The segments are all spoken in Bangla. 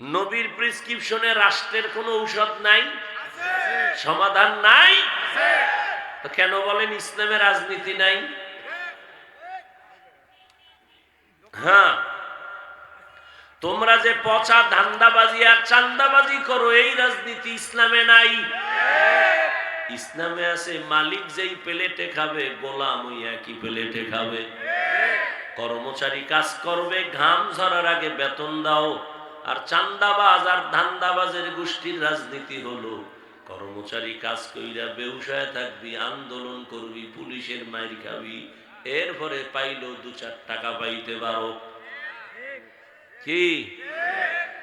নবীর প্রেসক্রিপশনে রাষ্ট্রের কোনো ঔষধ নাই? সমাধান নাই? কেন বলেন ইসলামে রাজনীতি নাই? হ্যাঁ। তোমরা যে পচা ধান্দাবাজি আর চান্দাবাজি করো, এই রাজনীতি ইসলামে নাই। ইসলামে আছে, মালিক যেই প্লেটে খাবে, গোলাম ওই একই প্লেটে খাবে। কর্মচারী কাজ করবে, ঘাম ঝরার আগে বেতন দাও। আর চান্দাবাজ আর ধান্দাবাজের গোষ্ঠীর রাজনীতি হলো, কর্মচারী কাজ কইরা বেউসায় থাকবি, আন্দোলন করবি, পুলিশের মাইর খাবি, এরপরে পাইলো দু চার টাকা পাইতে পারো। কি?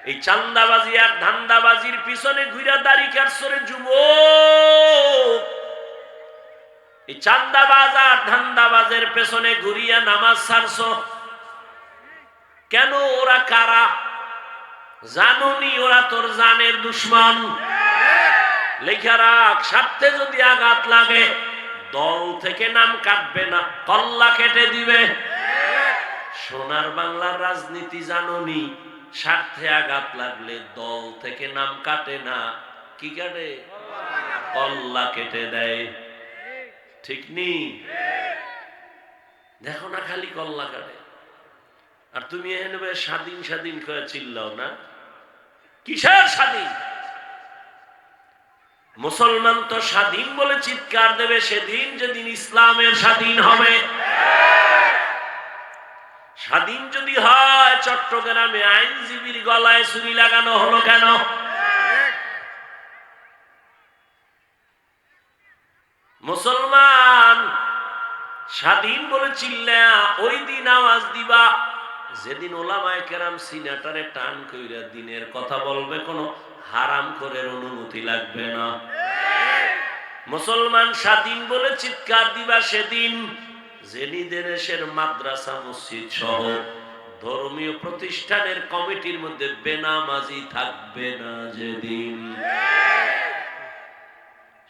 এই চান্দাবাজি আর ধান্দাবাজির পিছনে ঘুরা দাড়ি কাটছরে যুবক! এই চান্দাবাজ আর ধান্দাবাজের পেছনে ঘুরিয়া নামাজ ছাড়ছ কেন ওরা কারা? জানুনি, ওরা তোর জানের দুশ্মন। লেখা রাখ, স্বার্থে যদি আঘাত লাগে, দল থেকে নাম কাটবে না, কল্লা কেটে দিবে। সোনার বাংলার রাজনীতি জাননি, স্বার্থে আঘাত লাগলে দল থেকে নাম কাটে না। কি কাটে? কল্লা কেটে দেয়। ঠিক নেই দেখো না খালি কল্লা কাটে। আর তুমি এখানে বেশ স্বাধীন স্বাধীন করে চিল্লাও না। কিসের স্বাধীন? মুসলমান তো স্বাধীন বলে চিৎকার দেবে, সেদিন যেদিন ইসলামের স্বাধীন হবে। স্বাধীন যদি হয়, চট্টগ্রামে আইনজীবীর গলায় ছুরি লাগানো হলো কেন? মুসলমান স্বাধীন বলে চিল্লা ওই দিন আওয়াজ দিবা যেদিন ওলামায় কেরাম সিনেটারে টান কইরা দিনের কথা বলবে, কোনো হারাম করে অনুমতি লাগবে না। মুসলমান স্বাধীন বলে চিৎকার দিবা সেদিন দেশের মাদ্রাসা, মসজিদ সহ ধর্মীয় প্রতিষ্ঠানের কমিটির মধ্যে বেনামাজি থাকবে না যেদিন।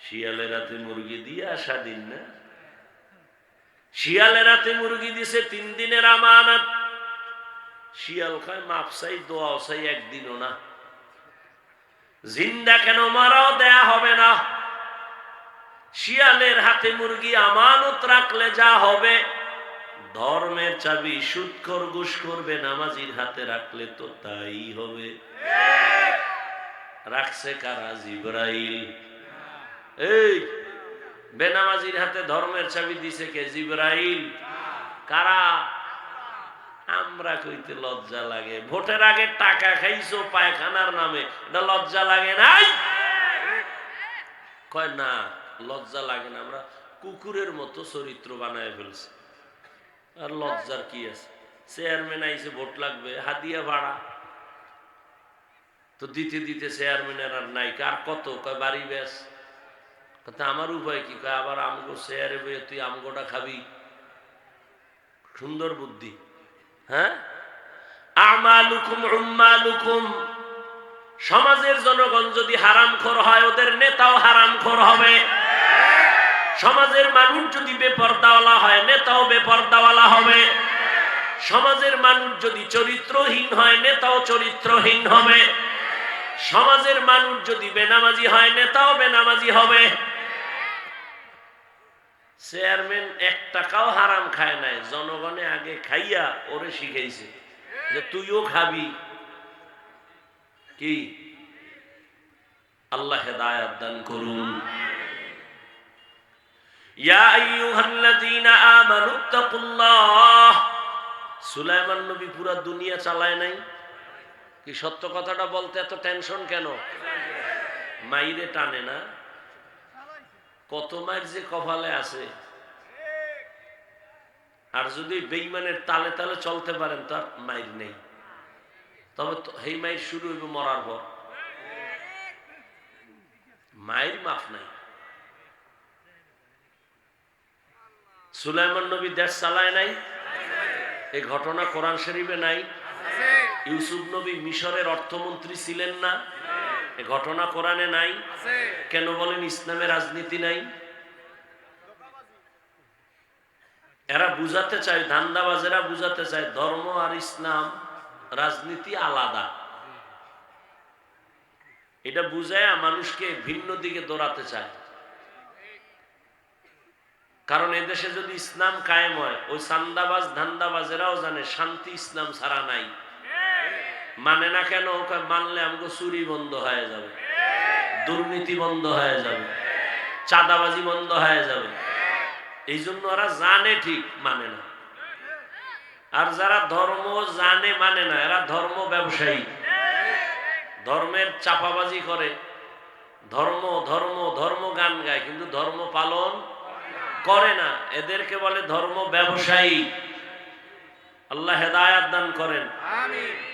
শিয়ালের রাতে মুরগি দিয়ে স্বাধীন না? শিয়ালের রাতে মুরগি দিছে তিন দিনের আমানত। শিয়াল খায় মাপসাই দোয়াও চাই, একদিনও না। জিন্দা কেন মারাও দেয়া হবে না। শিয়ালের হাতে মুরগি আমানত রাখলে যা হবে। ধর্মের চাবি সুৎকর ঘুষ করবে, নামাজির হাতে রাখলে তো তাই হবে। রাখছে কারা জিব্রাইল? এই, বেনামাজির হাতে ধর্মের চাবি দিছে কে? জিব্রাইল। কারা? আমরা কইতে লজ্জা লাগে। ভোটের আগে টাকা খাইছো পায়খানার নামে। এটা লজ্জা লাগে নাই? কয় না, লজ্জা লাগে না। আমরা কুকুরের মতো চরিত্র বানায় ফেলছি। আর লজ্জার কি আছে? চেয়ারম্যান আইসে ভোট লাগবে, হাদিয়া ভাড়া। তো দিতে দিতে চেয়ারম্যানের আর নাই। কার কত? কয় বাড়ি বেশ কথা আমার উপায় কি? কয় আবার আমগো চেয়ারে বইয়ে তুই আমগোটা খাবি। সুন্দর বুদ্ধি। হ্যাঁ? আমালুকুম, উম্মালুকুম। সমাজের জনগণ যদি হারামখোর হয়, ওদের নেতাও হারামখোর হবে। সমাজের মানুষ যদি বেপর্দাওয়ালা হয়, নেতাও বেপর্দাওয়ালা হবে। সমাজের মানুষ যদি চরিত্রহীন হয়, নেতাও চরিত্রহীন হবে। সমাজের মানুষ যদি বেনামাজি হয়, নেতাও বেনামাজি হবে। চেয়ারম্যান এক টাকাও হারাম খায় নাই। জনগণে আগে খাইয়া ওরে শিখাইছে যে তুইও খাবি। কি? আল্লাহ হেদায়াত দান করুন। পুরা দুনিয়া চালায় নাই। কি সত্য কথাটা বলতে এত টেনশন কেন? মাইরে টানে না। কত মায়ের যে কপালে আছে। আর যদি বেইমানের তালে তালে চলতে পারেন তার মাইর নেই। তবে হেই মাইর শুরু হইব মরার পর। মায়ের মাফ নাই। সুলাইমান নবী দেশ চালায় নাই? এই ঘটনা কোরআন শরীফে নাই? ইউসুফ নবী মিশরের অর্থমন্ত্রী ছিলেন না? ঘটনা কোরআনে নাই। কেন বলেন ইসলামে রাজনীতি নাই? এরা বুঝাতে চায় ধান্দাবাজেরা বুঝাতে চায় ধর্ম আর ইসলাম রাজনীতি আলাদা। এটা বুঝায় মানুষকে ভিন্ন দিকে দৌড়াতে চায়। কারণ এদেশে যদি ইসলাম কায়েম হয় ওই সান্দাবাজ ধান্দাবাজেরাও জানে শান্তি ইসলাম ছাড়া নাই। মানে না কেন? ওকে মানলে আমাকে চুরি বন্ধ হয়ে যাবে। দুর্নীতি বন্ধ হয়ে যাবে। চাঁদাবাজি বন্ধ হয়ে যাবে। এই জন্য ওরা জানে ঠিক মানে না। আর যারা ধর্ম জানে মানে না, এরা ধর্ম ব্যবসায়ী। ধর্মের চাপাবাজি করে। ধর্ম ধর্ম ধর্ম গান গায়, কিন্তু ধর্ম পালন করে না। এদেরকে বলে ধর্ম ব্যবসায়ী। আল্লাহ হেদায়াত দান করেন। আমিন।